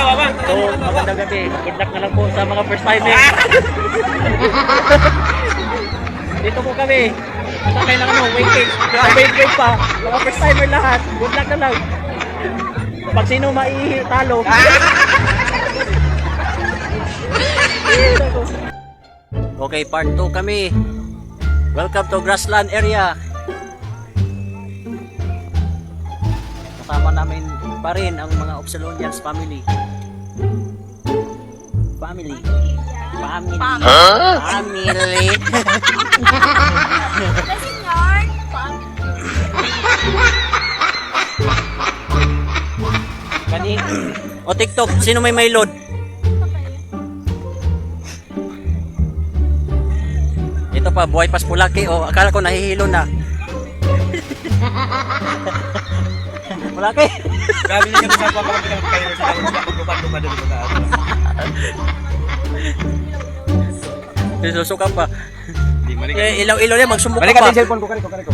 So, magandang gabi. Good luck na lang po sa mga first timer. Dito po kami. Sakay ng ano, wait wait. Wait wait pa. Mga first timer lahat. Good luck na lang. Pag sino maitalo. okay, part 2 kami. Welcome to Grassland area. Kasama namin pa rin ang mga Obsolonians family. Family. Family. Family. Kani. O TikTok, sino may may load? Ito pa, buhay pas pulaki. O, akala ko nahihilo na. Pulaki. Grabe niya kami sa papakapit kayo sa paglupan-lupan doon sa Susuka pa. Di, balik Eh, ilaw-ilaw yan, magsumbuka Balik ka pa. din cellphone ko, kaniko, kaniko.